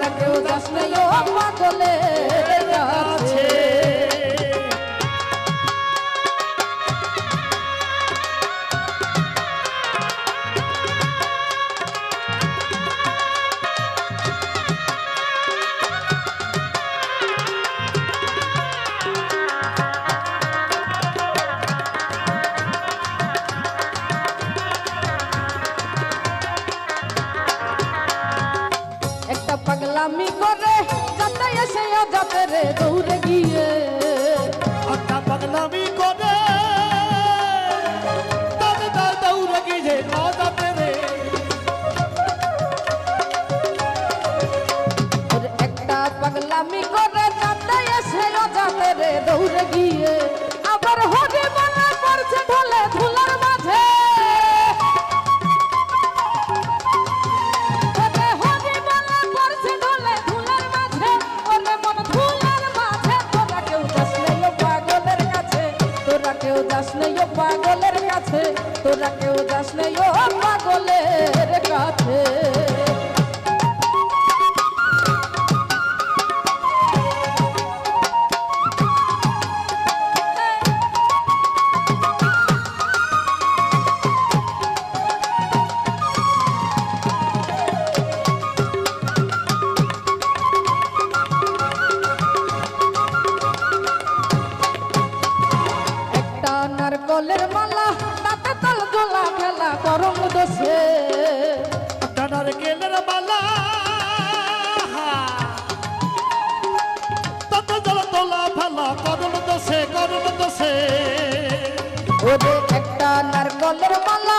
না কেউ যাস নাই ও পাগলে পাগলামি করে যাতে এসে যাতে রে দৌড়ে গিয়ে। একটা পাগলামি করে দৌড়ে গিয়ে না যাতে রে একটা পাগলামি করে যাতে এসে যাতে রে দৌড়ে গিয়ে। পাগলের কাছে তোরা কেউ যাস নেই ও পাগলের কাছে। নারকলের মালা তাতে তাল গোলা খেলা করম দোষে। নারকেলের মালা তাতে জল তোলা ফেলা করুন দোষে করুন দোষে। ওরে একটা নারকলের মালা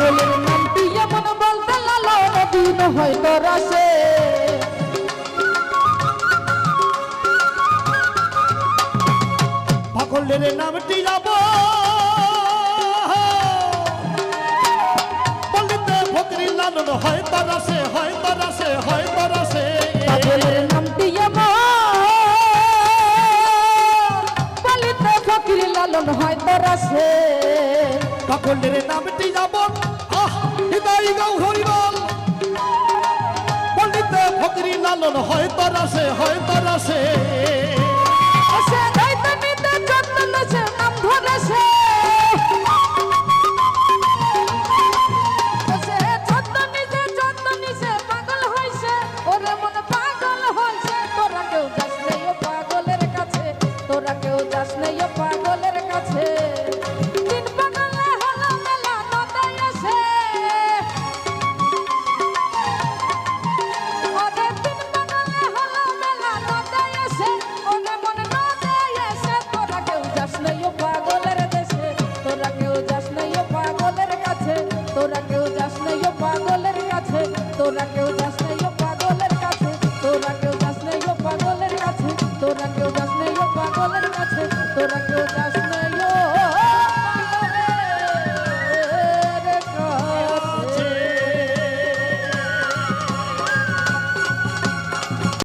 পাগলের নামটি এমন বলতে লালন দিন হয়তো রাসে পাগলের নামটি যাব বলিতে ফকরি লালন হয় তারাসে হয় পাগলের নামটি যাব আহ হৃদয় গৌ হরিবল বলিতে ফকরি লালন হয় তারাসে হয় তারাসে